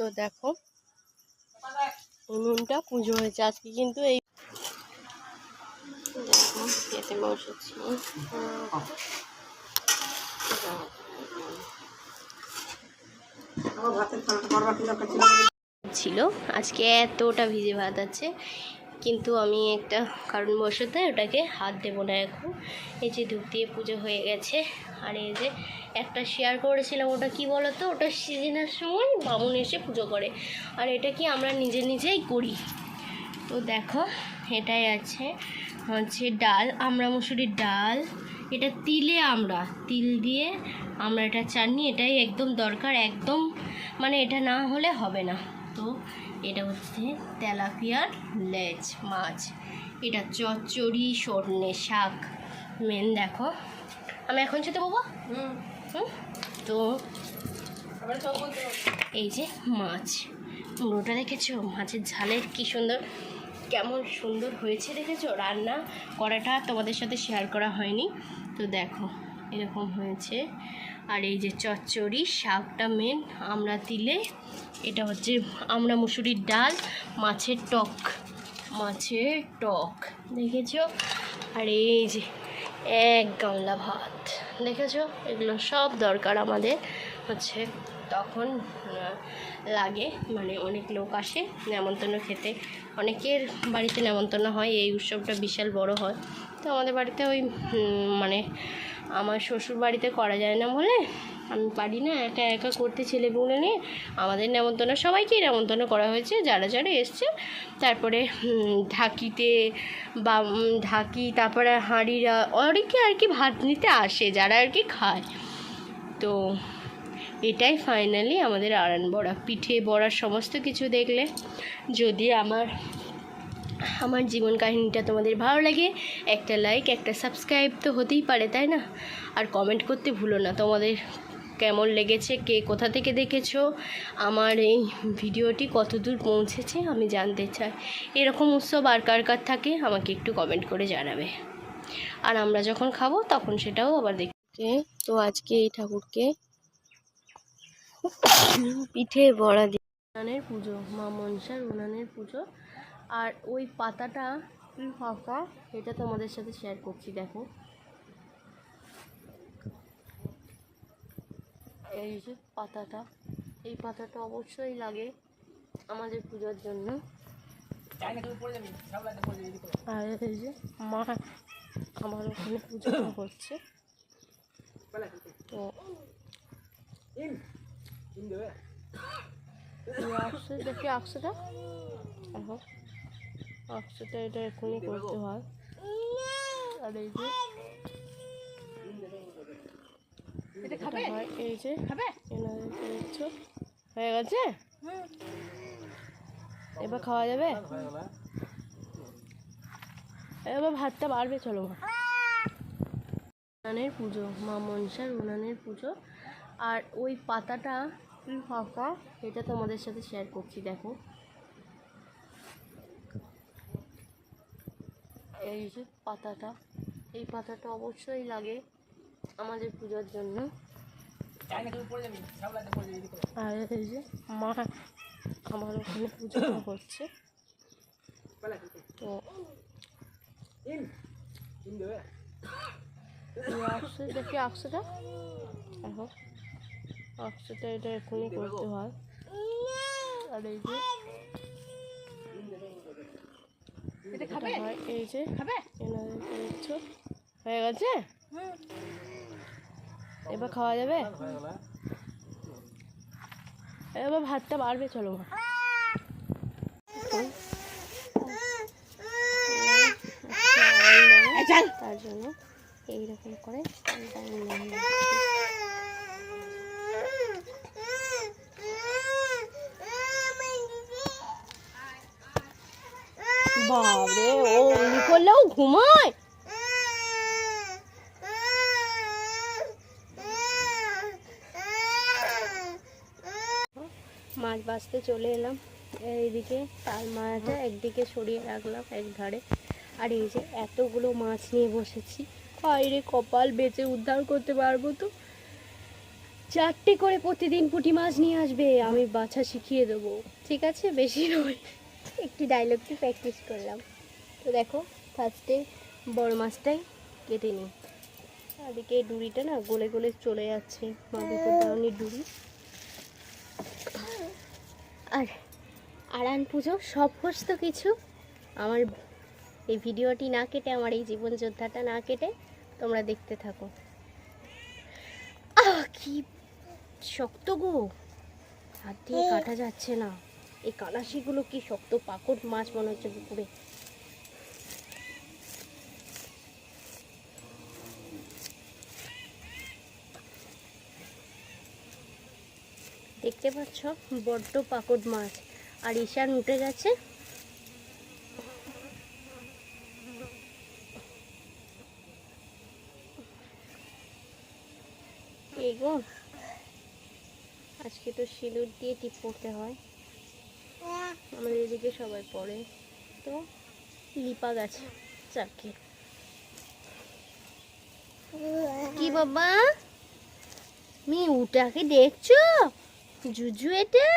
তো দেখো উনুনটা পুজো হয়েছে। আজকে কিন্তু এই দেখো খেতে বসেছি। ছিল। আজকে এতটা ভিজে ভাত আছে। কিন্তু আমি একটা কারণবশত ওটাকে হাত দেবো না এখন। এই যে ধূপ দিয়ে পুজো হয়ে গেছে। আর এই যে একটা শেয়ার করেছিলাম, ওটা কি বলতো? ওটা সিজনের সময় বামুন এসে পুজো করে। আর এটা কি আমরা নিজে নিজেই করি? তো দেখো, এটাই আছে। হচ্ছে ডাল, আমরা মুসুরির ডাল। এটা তিলে আমরা, তিল দিয়ে আমরা এটা চাটনি, এটাই একদম দরকার, একদম মানে এটা না হলে হবে না। তো এটা হচ্ছে তেলাপিয়ার লেজ মাছ। এটা চচ্চড়ি সর্ষে শাক। মেন দেখো। আমি এখন খেতে বাবা হুম। তো এই যে মাছ। মুড়োটা দেখেছ মাছের ঝালের কি সুন্দর কেমন সুন্দর হয়েছে দেখেছ? রান্না করাটা তোমাদের সাথে শেয়ার করা হয়নি। তো দেখো। এরকম হয়েছে। আর এই যে চচ্চড়ি, শাকটা মেন আমরা দিলে এটা হচ্ছে আমরা মুসুরির ডাল, মাছের টক মাছের টক, দেখেছ? আর এই যে এক গামলা ভাত, দেখেছ? এগুলো সব দরকার আমাদের, হচ্ছে তখন লাগে মানে অনেক লোক আসে, নেমন্তন্ন খেতে। অনেকের বাড়িতে নেমন্তন্ন হয়, এই উৎসবটা বিশাল বড় হয়। তো আমাদের বাড়িতে ওই মানে আমার শ্বশুর বাড়িতে করা যায় না বলে আমি পারি না, একা একা করতে ছেলেপুলে নিয়ে আমাদের নেমন্তন্ন সবাইকেই নেমন্তন্ন করা হয়েছে, যারা যারা এসছে। তারপরে ঢাকিতে বা ঢাকি, তারপরে হাঁড়িরা, অনেকে আর কি ভাত নিতে আসে, যারা আর কি খায়। তো এটাই ফাইনালি আমাদের আরান বড়া, পিঠে বড়া সমস্ত কিছু দেখলে যদি আমার আমার জীবন কাহিনীটা তোমাদের ভালো লাগে একটা লাইক একটা সাবস্ক্রাইব তো হতেই পারে তাই না? আর কমেন্ট করতে ভুলো না তোমাদের কেমন লেগেছে কে কোথা থেকে দেখেছ আমার এই ভিডিওটি কত দূর পৌঁছেছে আমি জানতে চাই। এরকম উৎসব আর কার কার থাকে আমাকে একটু কমেন্ট করে জানাবে। আর আমরা যখন খাব তখন সেটাও আবার দেখতে তো আজকে এই ঠাকুরকে পিঠে বড়া দিয়ে উনানের পুজো মা মনসার উনানের পুজো। আর ওই পাতাটা ফাঁকা? এটা তোমাদের সাথে শেয়ার করছি, দেখো। এই যে পাতাটা। এই পাতাটা অবশ্যই লাগে আমাদের পুজোর জন্য। আর এই যে মা আমার ওখানে পুজো করছে। তো আকশে দেখি আকশেটা দেখো আকশেটা এটা এখনই করতে হয়। আর এই যে এটা হয় এই যে এনাদের দেখছ হয়ে গেছে? এবার খাওয়া যাবে? এবার ভাতটা বাড়বে চলো মা। উনানের পুজো মা মনসার উনানের পুজো। আর ওই পাতাটা ফাঁকা? এটা তোমাদের সাথে শেয়ার করছি দেখো। এই যে পাতাটা, এই পাতাটা অবশ্যই লাগে আমাদের পুজোর জন্য। আর এই যে মা আমার ওখানে পুজো করছে। তো এই দেখি আকশেটা দেখো আকশেটা এটা এখনই করতে হয়। আর এই যে হয় এই যে এনাদের হয়ে গেছে? এবার খাওয়া যাবে? এবার ভাতটা বাড়বে চলো মা। তার জন্য এইরকম করে ডাল নিয়ে নিচ্ছি। বাবরে ও উনি করলেও ঘুমায়। মাছ বাছতে চলে এলাম, এইদিকে তার মাছটা একদিকে সরিয়ে রাখলাম এক ধারে আর এই যে এতগুলো মাছ নিয়ে বসেছি বাইরে কপাল বেঁচে উদ্ধার করতে পারব তো? চারটে করে প্রতিদিন পুঁটি মাছ নিয়ে আসবে, আমি বাছা শিখিয়ে দেবো, ঠিক আছে? বেশি নয়। একটি ডায়লগটি প্র্যাকটিস করলাম। তো দেখো ফার্স্টে বড় মাছটাই কেটে নিই। আদিকে এই ডুরিটা না গলে গলে চলে যাচ্ছে মা বিপদ দাওনি ডুরি আর আরান পুজো সব হোস কিছু। আমার এই ভিডিওটি না কেটে আমার এই জীবন যোদ্ধাটা না কেটে তোমরা দেখতে থাকো। আহ কি শক্ত গো! হাত দিয়ে কাটা যাচ্ছে না। এই কালাশিগুলো কি শক্ত পাকড় মাছ মনে হচ্ছে পুকুরে? দেখতে পাচ্ছ? বড্ড পাকড় মাছ। আর ঈশান উঠে গেছে। আজকে তো সিঁদুর দিয়ে টিপ পড়তে হয়। আমাদের এদিকে সবাই পড়ে। তো লিপা গেছে চাকে কি বাবা? মি উটাকে দেখছ? জুজু এটা?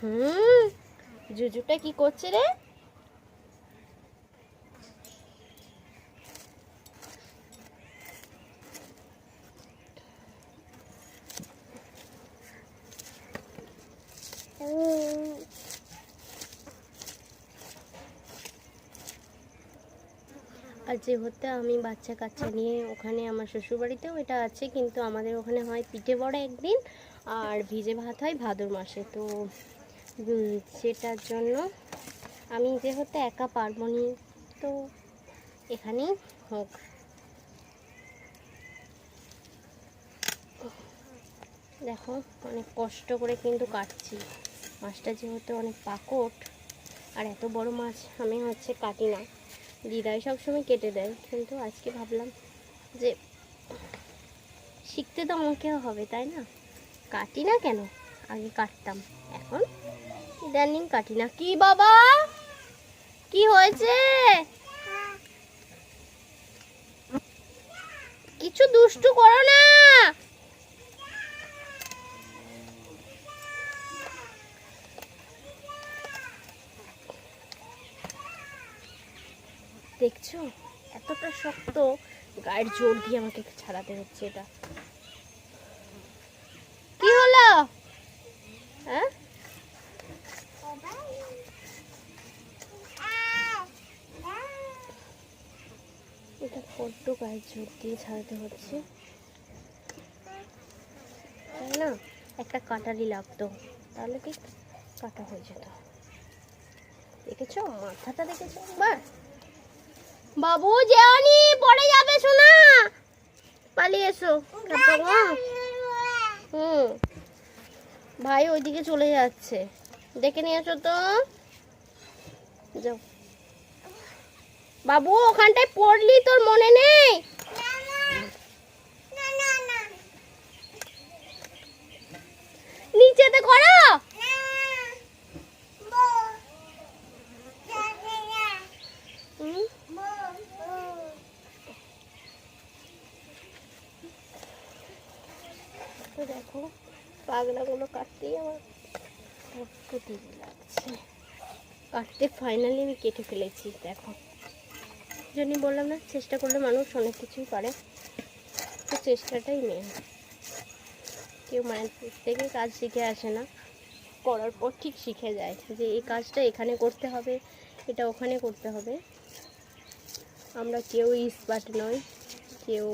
হুম জুজুটা কি করছে রে? আর যেহেতু আমি বাচ্চা কাচ্চা নিয়ে ওখানে আমার শ্বশুরবাড়িতেও এটা আছে, কিন্তু আমাদের ওখানে হয় পিঠে বড় একদিন আর ভিজে ভাত হয় ভাদর মাসে। তো সেটার জন্য আমি যেহেতু একা পারব নি, তো এখানেই হোক। দেখো, অনেক কষ্ট করে কিন্তু কাটছি। মাছটা যেহেতু অনেক পাকট, আর এত বড় মাছ আমি হচ্ছে কাটি না। দিদাই সবসময় কেটে দেয়। কিন্তু আজকে ভাবলাম যে শিখতে তো আমাকেও হবে, তাই না? কাটি না কেন? আগে কাটতাম। এখন ইদানিং কাটি না। কি বাবা? কি হয়েছে? কিছু দুষ্টু করো না! দেখছ? এতটা শক্ত, গায়ের জোর দিয়ে আমাকে ছাড়াতে হচ্ছে এটা। কি হলো? হ্যাঁ? এটা বড্ড গায়ের জোর দিয়ে ছাড়াতে হচ্ছে। তাই না? একটা কাটারি লাগতো। তাহলে কি কাটা হয়ে যেত? দেখেছ? মাথাটা দেখেছ একবার? বাবু, যেওনি, পড়ে যাবে সোনা। পালিয়ে এসো? হুম। ভাই ওইদিকে চলে যাচ্ছে। দেখে নিয়ে এসো তো? যাও। বাবু, ওখানটায় পড়লি, তোর মনে নেই নিচেতে করো হুম তো দেখো, পাগলাগুলো কাটতেই আমার লাগছে। কাটতে ফাইনালি আমি কেটে ফেলেছি, দেখো। জন্যই বললাম না, চেষ্টা করলে মানুষ অনেক কিছুই পারে, তো চেষ্টাটাই মেন কেউ মায়ের থেকে কাজ শিখে আসে না, করার পর ঠিক শিখে যায় যে এই কাজটা এখানে করতে হবে, এটা ওখানে করতে হবে। আমরা কেউ ইস্পাট নয় কেউ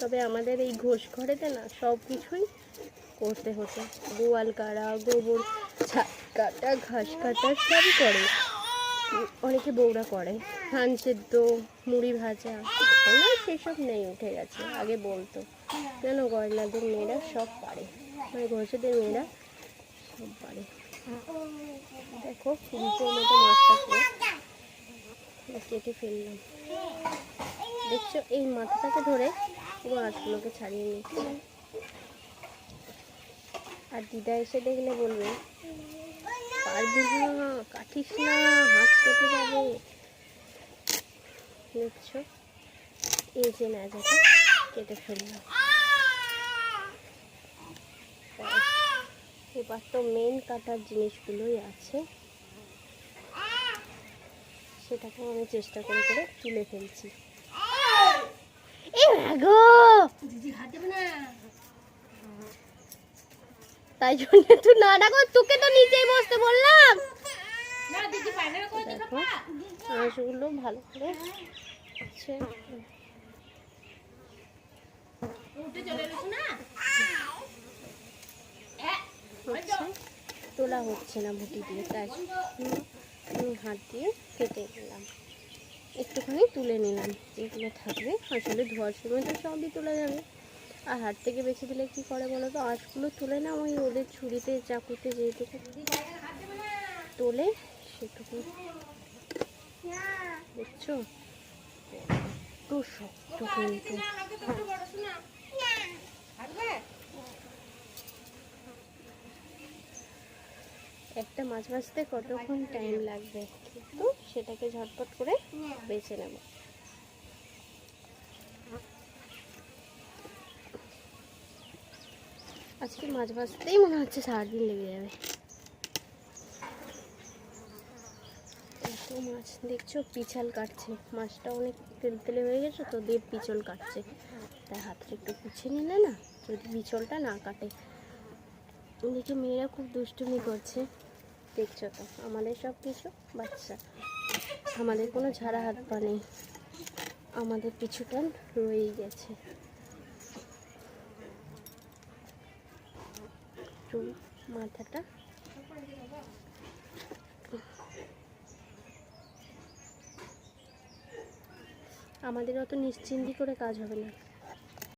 তবে আমাদের এই ঘোষ ঘরেতে না সব কিছুই করতে হতো। গোয়াল কাটা গোবর কাটা, ঘাস কাটা সবই করে। অনেকে বউরা করে। ধান সেদ্ধ, মুড়ি ভাজা আর সেসব নেই, উঠে গেছে। আগে বলতো, কেন গয়নাদের মেয়েরা সব পারে? মানে ঘোষেদের মেয়েরা সব পারে। দেখো দুটোর মতো মাছটা পুরো কেটে ফেললাম। দেখছ, এই মাথাটাকে ধরে গাছগুলোকে ছাড়িয়ে নিচ্ছে। আর দিদা এসে দেখলে বলবে, পারবি না, কাটিস না, হাত কেটে যাবে। দেখছ? এই যে নাজাটা কেটে ফেললাম এবার তো মেন কাটার জিনিসগুলোই আছে। সেটাকে আমি চেষ্টা করে করে তুলে ফেলছি। গো তাই জন্য তুই না ডাকো তোকে তো নিচেই বসতে বললাম। মাছগুলো ভালো করে হচ্ছে। তোলা হচ্ছে না ভুটি দিয়ে তাই হাত দিয়ে কেটে নিলাম একটুখানি তুলে নিলাম। যেগুলো থাকবে। আসলে ধোয়ার সময় তো সবই তোলা যাবে। আর হাত থেকে বেছে দিলে কি করে বলো তো? আঁশগুলো তুলে না ওই ওদের ছুরিতে চাকুতে যেটুকু তোলে সেটুকু। দেখছ? একটু শক্ত কিন্তু একটা মাছ ভাজতে কতক্ষণ টাইম লাগবে? কিন্তু সেটাকে ঝটপট করে বেছে নেব। আজকে মাছ ভাজতেই মনে হচ্ছে সারাদিন লেগে যাবে। এত মাছ দেখছ পিছাল কাটছে। মাছটা অনেক তেল তেলে হয়ে গেছে তো দিয়ে পিছল কাটছে। তাই হাতটা একটু পুছে নিলে না যদি পিছলটা না কাটে। দেখি মেয়েরা খুব দুষ্টুমি করছে। দেখছ তো, আমাদের সব কিছু বাচ্চা। আমাদের কোনো ঝাড়া হাত পা নেই। আমাদের পিছুটান রয়েই গেছে। মাথাটা। আমাদের অত নিশ্চিন্তি করে কাজ হবে না।